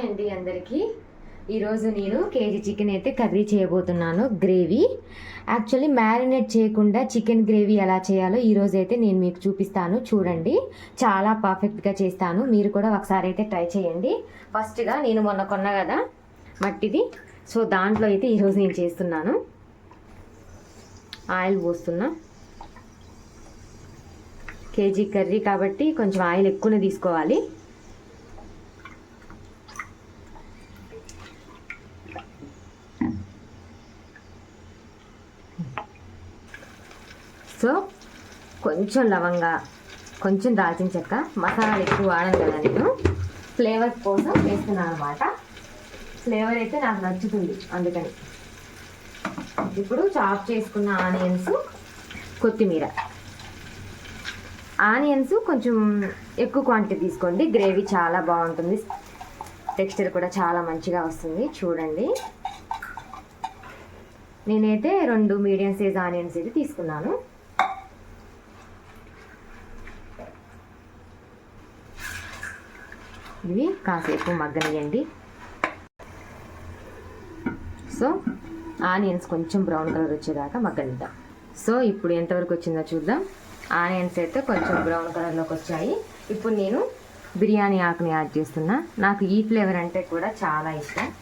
Hi అండి అందరికీ. ఈరోజు నేను కేజీ చికెన్ అయితే కర్రీ చేయబోతున్నాను గ్రేవీ. యాక్చువల్లీ మ్యారినేట్ చేయకుండా చికెన్ గ్రేవీ ఎలా చేయాలో ఈరోజు అయితే నేను మీకు చూపిస్తాను చూడండి. చాలా పర్ఫెక్ట్గా చేస్తాను మీరు కూడా ఒకసారి అయితే ట్రై చేయండి. ఫస్ట్గా నేను మొన్న కొన్నా కదా మట్టిది. సో దాంట్లో అయితే ఈరోజు నేను చేస్తున్నాను. ఆయిల్ పోస్తున్నా. కేజీ కర్రీ కాబట్టి కొంచెం ఆయిల్ ఎక్కువనే తీసుకోవాలి. సో కొంచెం లవంగా కొంచెం దాల్చిన చెక్క మసాలాలు ఎక్కువ వాడను కదా నేను. ఫ్లేవర్ కోసం వేస్తున్నాను అనమాట ఫ్లేవర్ అయితే నాకు నచ్చుతుంది అందుకని. ఇప్పుడు చాప్ చేసుకున్న ఆనియన్స్ కొత్తిమీర. ఆనియన్స్ కొంచెం ఎక్కువ క్వాంటిటీ తీసుకోండి. గ్రేవీ చాలా బాగుంటుంది. టెక్స్చర్ కూడా చాలా మంచిగా వస్తుంది. చూడండి. నేనైతే రెండు మీడియం సైజ్ ఆనియన్స్ అయితే తీసుకున్నాను. ఇవి కాసేపు మగ్గనియండి. సో ఆనియన్స్ కొంచెం బ్రౌన్ కలర్ వచ్చేదాకా మగ్గనిద్దాం. సో ఇప్పుడు ఎంతవరకు వచ్చిందో చూద్దాం. ఆనియన్స్ అయితే కొంచెం బ్రౌన్ కలర్లోకి వచ్చాయి. ఇప్పుడు నేను బిర్యానీ ఆకుని యాడ్ చేస్తున్నా. నాకు ఈ ఫ్లేవర్ అంటే కూడా చాలా ఇష్టం.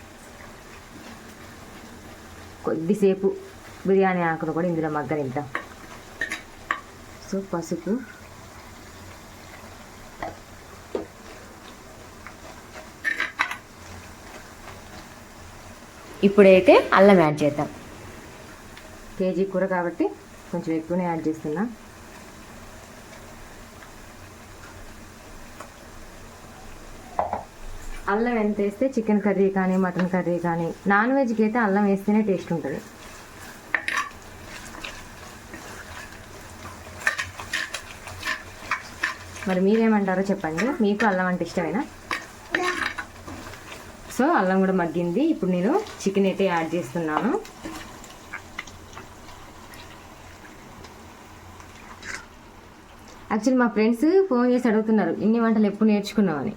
కొద్దిసేపు బిర్యానీ ఆకును కూడా ఇందులో మగ్గనిద్దాం. సో పసుపు. ఇప్పుడైతే అల్లం యాడ్ చేద్దాం. కేజీ కూర కాబట్టి కొంచెం ఎక్కువనే యాడ్ చేస్తున్నా. అల్లం ఎంత వేస్తే చికెన్ కర్రీ కానీ మటన్ కర్రీ కానీ నాన్ వెజ్కి అయితే అల్లం వేస్తేనే టేస్ట్ ఉంటుంది. మరి మీరేమంటారో చెప్పండి. మీకు అల్లం అంటే ఇష్టమేనా? సో అల్లం కూడా మగ్గింది. ఇప్పుడు నేను చికెన్ అయితే యాడ్ చేస్తున్నాను. యాక్చువల్లీ మా ఫ్రెండ్స్ ఫోన్ చేసి అడుగుతున్నారు ఇన్ని వంటలు ఎప్పుడు నేర్చుకున్నామని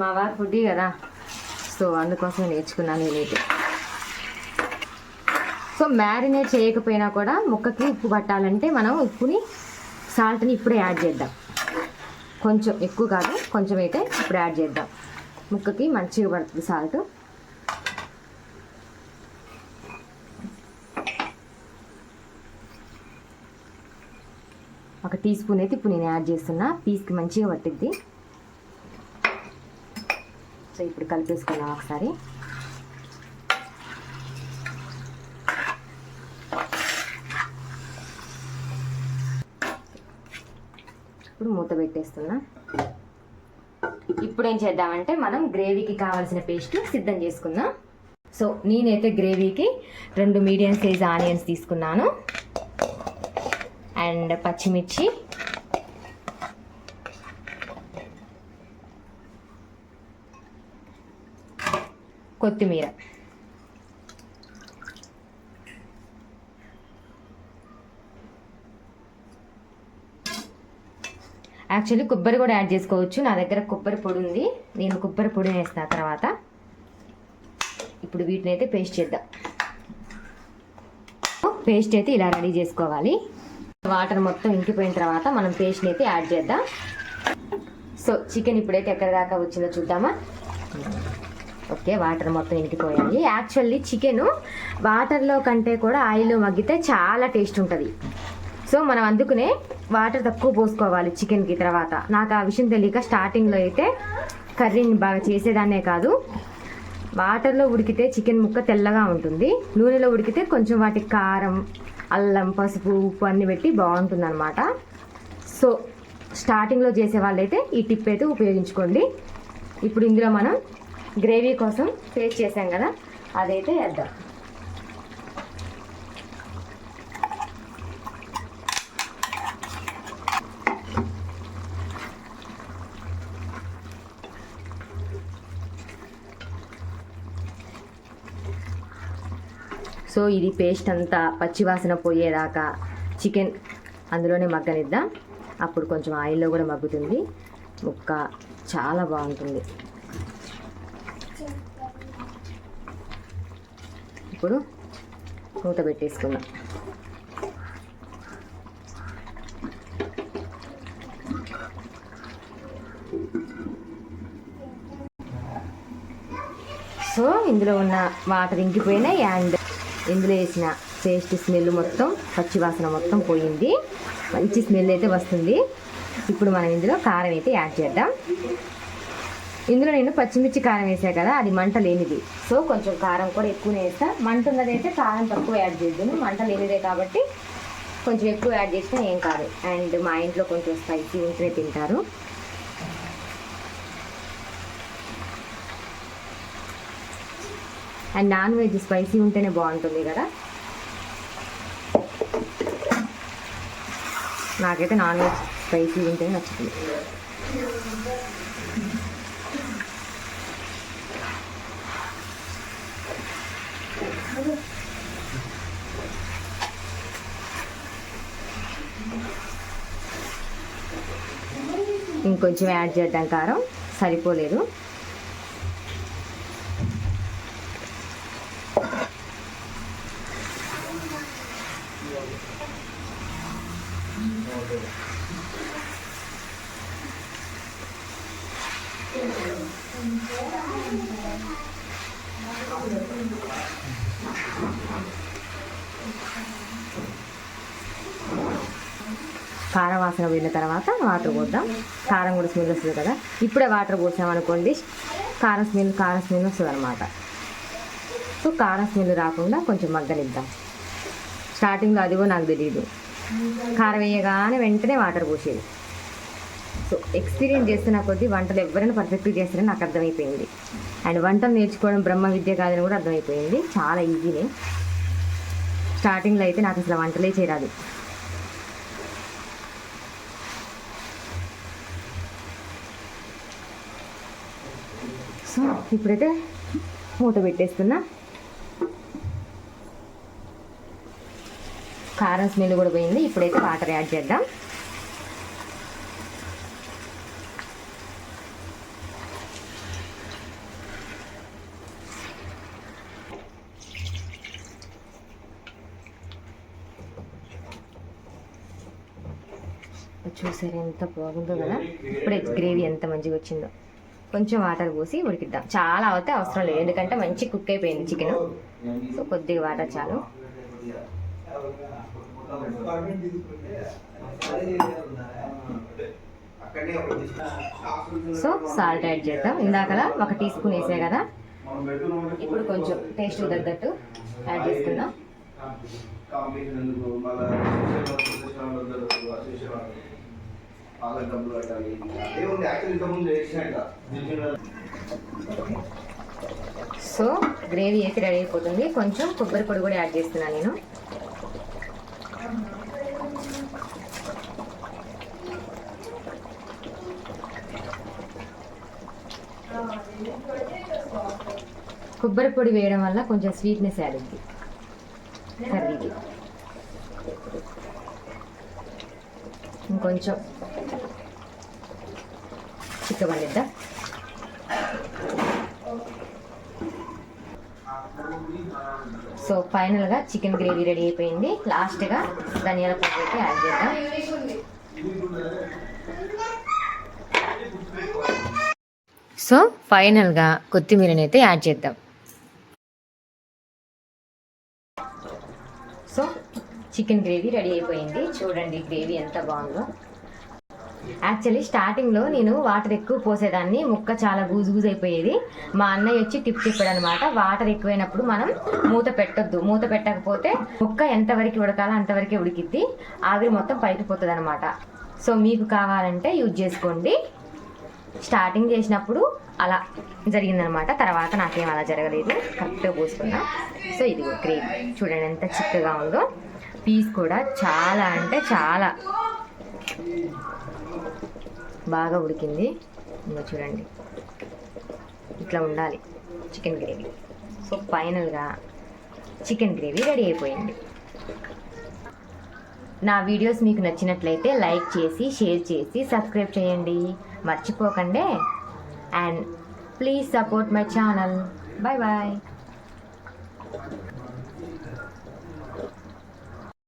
మా వారు ఫుడ్డీ కదా. సో అందుకోసం నేర్చుకున్నాను నేనైతే. సో మ్యారినేట్ చేయకపోయినా కూడా ముక్కకి ఉప్పు పట్టాలంటే మనం ఉప్పుని సాల్ట్ని ఇప్పుడే యాడ్ చేద్దాం. కొంచెం ఎక్కువ కాదు కొంచెం అయితే ఇప్పుడు యాడ్ చేద్దాం. ముక్కకి మంచిగా పడుతుంది సాల్ట్. ఒక టీ స్పూన్ అయితే ఇప్పుడు నేను యాడ్ చేస్తున్నా. పీస్కి మంచిగా పట్టిద్ది. సో ఇప్పుడు కలిపేసుకున్నాం ఒకసారి. ఇప్పుడు మూత పెట్టేస్తున్నా. ఇప్పుడు ఏం చేద్దామంటే మనం గ్రేవీకి కావాల్సిన పేస్ట్ సిద్ధం చేసుకుందాం. సో నేనైతే గ్రేవీకి రెండు మీడియం సైజ్ ఆనియన్స్ తీసుకున్నాను. అండ్ పచ్చిమిర్చి. కొత్తిమీర. యాక్చువల్లీ కొబ్బరి కూడా యాడ్ చేసుకోవచ్చు. నా దగ్గర కొబ్బరి పొడి ఉంది. నేను కొబ్బరి పొడి వేసిన తర్వాత ఇప్పుడు వీటిని అయితే పేస్ట్ చేద్దాం. పేస్ట్ అయితే ఇలా రెడీ చేసుకోవాలి. వాటర్ మొత్తం ఇంకిపోయిన తర్వాత మనం పేస్ట్ని అయితే యాడ్ చేద్దాం. సో చికెన్ ఇప్పుడైతే ఎక్కడ దాకా వచ్చిందో చూద్దామా? ఓకే వాటర్ మొత్తం ఇంకిపోయాయి. యాక్చువల్లీ చికెన్ వాటర్లో కంటే కూడా ఆయిల్లో మగ్గితే చాలా టేస్ట్ ఉంటుంది. సో మనం అందుకునే వాటర్ తక్కువ పోసుకోవాలి చికెన్కి తర్వాత. నాకు ఆ విషయం తెలియక స్టార్టింగ్లో అయితే కర్రీని బాగా చేసేదాన్నే కాదు. వాటర్లో ఉడికితే చికెన్ ముక్క తెల్లగా ఉంటుంది. నూనెలో ఉడికితే కొంచెం వాటికి కారం అల్లం పసుపు ఉప్పు అన్ని పెట్టి బాగుంటుంది అనమాట సో స్టార్టింగ్లో చేసే వాళ్ళైతే ఈ టిప్ అయితే ఉపయోగించుకోండి. ఇప్పుడు ఇందులో మనం గ్రేవీ కోసం పేస్ట్ చేసాం కదా అదైతే వేద్దాం. సో ఇది పేస్ట్ అంతా పచ్చివాసన పోయేదాకా చికెన్ అందులోనే మగ్గనిద్దాం. అప్పుడు కొంచెం ఆయిల్లో కూడా మగ్గుతుంది. ముక్క చాలా బాగుంటుంది. ఇప్పుడు మూత పెట్టేసుకుందాం. సో ఇందులో ఉన్న వాటర్ ఇంకిపోయినాయి అండ్ ఇందులో వేసిన పేస్ట్ స్మెల్ మొత్తం పచ్చివాసన మొత్తం పోయింది. మంచి స్మెల్ అయితే వస్తుంది. ఇప్పుడు మనం ఇందులో కారం అయితే యాడ్ చేద్దాం. ఇందులో నేను పచ్చిమిర్చి కారం వేసాను కదా అది మంట లేనిది. సో కొంచెం కారం కూడా ఎక్కువనే వేస్తా. మంట ఉన్నదైతే కారం తక్కువ యాడ్ చేద్దాను మంట లేనిదే కాబట్టి కొంచెం ఎక్కువ యాడ్ చేసినా ఏం కాదు. అండ్ మా ఇంట్లో కొంచెం స్పైసీ ఉంటేనే తింటారు. అండ్ నాన్ వెజ్ స్పైసీ ఉంటేనే బాగుంటుంది కదా? నాకైతే నాన్ వెజ్ స్పైసీ ఉంటేనే నచ్చుతుంది. ఇంకొంచెం యాడ్ చేద్దాం కారం. సరిపోలేదు. కారం వాసన పోయిన తర్వాత వాటర్ పోద్దాం. కారం కూడా స్మెల్ వస్తుంది కదా. ఇప్పుడే వాటర్ పోసామనుకోండి కారం స్మెల్ కారం స్మెల్ వస్తుంది అనమాట సో కారం స్మెల్ రాకుండా కొంచెం మగ్గనిద్దాం. స్టార్టింగ్లో అదిగో నాకు తెలియదు కారం వేయగానే వెంటనే వాటర్ పోసేది. సో ఎక్స్పీరియన్స్ చేస్తున్న కొద్దీ వంటలు ఎవరైనా పర్ఫెక్ట్గా చేస్తారని నాకు అర్థమైపోయింది. అండ్ వంటలు నేర్చుకోవడం బ్రహ్మ విద్య కాదని కూడా అర్థమైపోయింది. చాలా ఈజీనే స్టార్టింగ్లో అయితే నాకు అసలు వంటలే చేయరాదు సో ఇప్పుడైతే మూత పెట్టేస్తున్నా. కారం స్మెల్ కూడా పోయింది. ఇప్పుడైతే వాటర్ యాడ్ చేద్దాం. చూసారు ఎంత బాగుందో కదా? ఇప్పుడే గ్రేవీ ఎంత మంచిగా వచ్చిందో. కొంచెం వాటర్ పోసి ఉడికిద్దాం. చాలా అవుతే అవసరం లేదు. ఎందుకంటే మంచి కుక్ అయిపోయింది చికెన్. సో కొద్దిగా వాటర్ చాలు. సో సాల్ట్ యాడ్ చేద్దాం. ఇందాకలా ఒక టీ స్పూన్ వేసే కదా. ఇప్పుడు కొంచెం టేస్ట్ తగ్గట్టు యాడ్ చేసుకుందాం. సో గ్రేవీ అయితే రెడీ అయిపోతుంది. కొంచెం కొబ్బరి పొడి కూడా యాడ్ చేస్తున్నాను నేను. కొబ్బరి పొడి వేయడం వల్ల కొంచెం స్వీట్నెస్ యాడ్ అయింది కర్రీకి. ఇంకొంచెం చిక్కబడిద్దా సో ఫైనల్గా చికెన్ గ్రేవీ రెడీ అయిపోయింది. లాస్ట్గా ధనియాల పొడి అయితే యాడ్ చేద్దాం. సో ఫైనల్గా కొత్తిమీరని అయితే యాడ్ చేద్దాం. చికెన్ గ్రేవీ రెడీ అయిపోయింది. చూడండి గ్రేవీ ఎంత బాగుందో. యాక్చువల్లీ స్టార్టింగ్లో నేను వాటర్ ఎక్కువ పోసేదాన్ని. ముక్క చాలా గూజు గూజు అయిపోయేది. మా అన్నయ్య వచ్చి టిప్ చెప్పాడు అనమాట వాటర్ ఎక్కువైనప్పుడు మనం మూత పెట్టొద్దు. మూత పెట్టకపోతే ముక్క ఎంతవరకు ఉడకాలో అంతవరకే ఉడికిద్ది. ఆవిరి మొత్తం పైకి పోతుంది అనమాట సో మీకు కావాలంటే యూజ్ చేసుకోండి. స్టార్టింగ్ చేసినప్పుడు అలా జరిగిందనమాట. తర్వాత నాకేం అలా జరగలేదు. కరెక్ట్గా పోసుకున్నా. సో ఇది గ్రేవీ. చూడండి ఎంత చిక్కగా ఉందో. పీస్ కూడా చాలా అంటే చాలా. బాగా ఉడికింది. ఇంకా చూడండి. ఇట్లా ఉండాలి. Chicken gravy. సో ఫైనల్గా చికెన్ గ్రేవీ రెడీ అయిపోయింది. నా వీడియోస్ మీకు నచ్చినట్లయితే లైక్ చేసి షేర్ చేసి సబ్స్క్రైబ్ చేయండి. మర్చిపోకండి. And please support my channel. Bye bye.